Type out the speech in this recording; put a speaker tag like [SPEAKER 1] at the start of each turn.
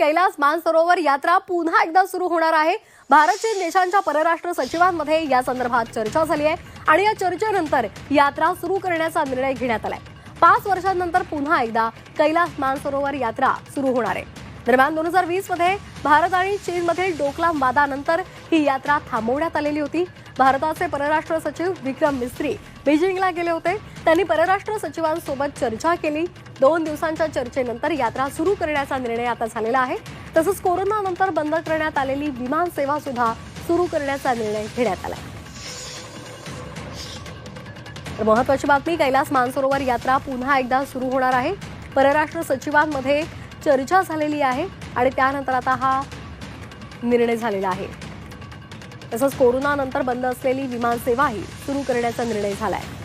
[SPEAKER 1] कैलास मानसरोवर यात्रा पुन्हा एकदा सुरू होणार आहे. भारत चीन देशांच्या परराष्ट्र सचिवांमध्ये या संदर्भात चर्चा झाली आहे आणि या चर्चेनंतर यात्रा सुरू करण्याचा निर्णय घेण्यात आलाय. पाच वर्षांनंतर पुन्हा एकदा कैलास मानसरोवर यात्रा सुरू होणार आहे. दरम्यान दोन हजार वीसमध्ये भारत आणि चीनमधील डोकलाम वादानंतर ही यात्रा थांबवण्यात आलेली होती. भारताचे परराष्ट्र सचिव विक्रम मिस्त्री बीजिंगला गेले होते. त्यांनी परराष्ट्र सचिवांसोबत चर्चा केली. दोन दिवसांच्या चर्चेनंतर यात्रा सुरू करण्याचा निर्णय आता झालेला आहे. तसंच कोरोनानंतर बंद करण्यात आलेली विमान सेवा सुद्धा सुरू करण्याचा निर्णय घेण्यात आला तर महत्वाची बातमी कैलास मानसरोवर यात्रा पुन्हा एकदा सुरू होणार आहे. परराष्ट्र सचिवांमध्ये चर्चा झालेली आहे आणि त्यानंतर आता हा निर्णय झालेला आहे. तसंच कोरोनानंतर बंद असलेली विमान सेवाही सुरू करण्याचा निर्णय झाला आहे